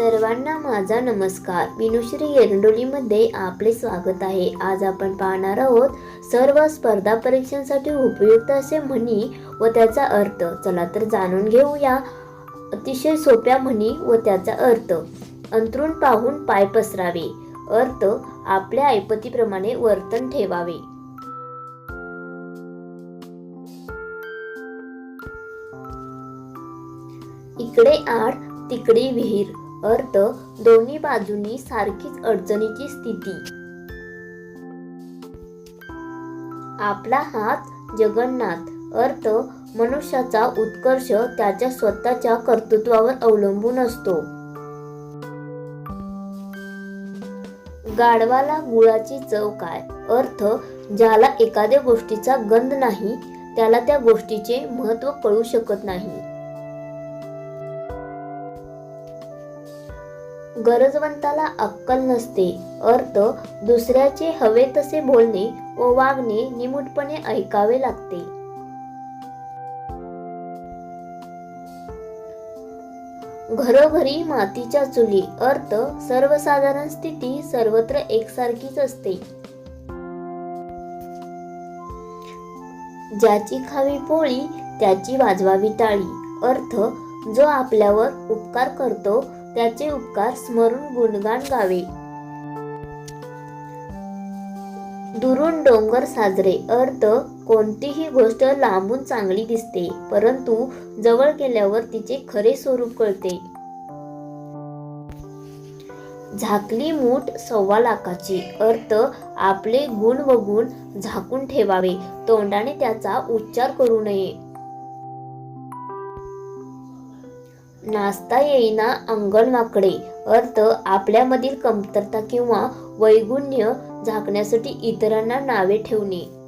सर्वांना माझा नमस्कार. विनुश्री एरंडोलीमध्ये आपले स्वागत आहे. आज आपण पाहणार आहोत सर्व स्पर्धा परीक्षांसाठी उपयुक्त असे म्हणी व त्याचा अर्थ. चला तर जाणून घेऊया. अतिशय सोप्या म्हणी व त्याचा अर्थ. अंतरून पाहून पाय पसरावे. अर्थ आपल्या ऐपतीप्रमाणे वर्तन ठेवावे. इकडे आड तिकडे विहीर. अर्थ दोन्ही बाजूंनी सारखीच अडचणीची स्थिती. आपला हात जगन्नाथ. अर्थ मनुष्याचा उत्कर्ष त्याच्या स्वतःच्या कर्तृत्वावर अवलंबून असतो. गाढवाला गुळाची चव काय? अर्थ ज्याला एखाद्या गोष्टीचा गंध नाही त्याला त्या गोष्टीचे महत्त्व कळू शकत नाही. गरजवंताला अक्कल नसते. अर्थ दुसऱ्याचे हवे तसे बोलणे व वागणे निमूटपणे ऐकावे लागते. घरोघरी मातीच्या चुली अर्थ सर्वसाधारण स्थिती सर्वत्र एकसारखीच असते. ज्याची खावी पोळी त्याची वाजवावी टाळी. अर्थ जो आपल्यावर उपकार करतो त्याचे उपकार स्मरून गुणगान गावे. दुरून डोंगर साजरे. अर्थ कोणतीही गोष्ट लांबून चांगली दिसते परंतु जवळ गेल्यावर तिचे खरे स्वरूप कळते. झाकली मूठ सव्वा लाखाची. अर्थ आपले गुण व गुण झाकून ठेवावे. तोंडाने त्याचा उच्चार करू नये. नाचता येईना अंगण वाकडे अर्थ आपल्यामधील कमतरता किंवा वैगुण्य झाकण्यासाठी इतरांना नावे ठेवणे.